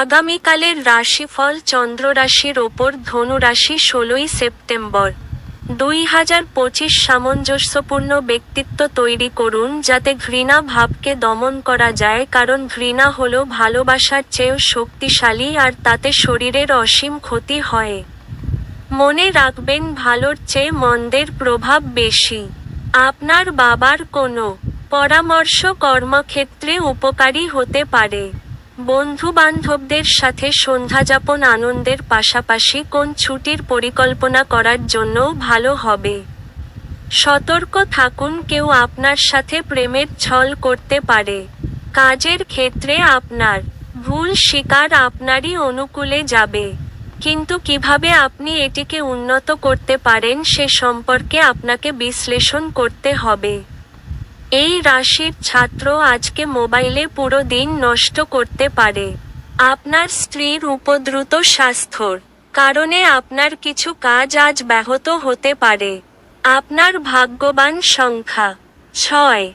আগামীকালের রাশিফল চন্দ্র রাশির ওপর ধনু রাশি ষোলোই সেপ্টেম্বর। দুই হাজার পঁচিশ সামঞ্জস্যপূর্ণ ব্যক্তিত্ব তৈরি করুন যাতে ঘৃণা ভাবকে দমন করা যায়, কারণ ঘৃণা হলো ভালোবাসার চেয়েও শক্তিশালী আর তাতে শরীরের অসীম ক্ষতি হয়। মনে রাখবেন, ভালোর চেয়ে মন্দের প্রভাব বেশি। আপনার বাবার কোনো পরামর্শ কর্মক্ষেত্রে উপকারী হতে পারে। বন্ধু বান্ধবদের সাথে সন্ধ্যাযাপন আনন্দের পাশাপাশি কোন ছুটির পরিকল্পনা করার জন্যও ভালো হবে। সতর্ক থাকুন, কেউ আপনার সাথে প্রেমের ছল করতে পারে। কাজের ক্ষেত্রে আপনার ভুল স্বীকার আপনারই অনুকূলে যাবে। কিন্তু কীভাবে আপনি এটিকে উন্নত করতে পারেন সে সম্পর্কে আপনাকে বিশ্লেষণ করতে হবে। এই রাশির ছাত্র আজকে মোবাইলে পুরো দিন নষ্ট করতে পারে। আপনার স্ত্রীর উপদ্রুত স্বাস্থ্যর কারণে আপনার কিছু কাজ আজ ব্যাহত হতে পারে। আপনার ভাগ্যবান সংখ্যা, ছয়।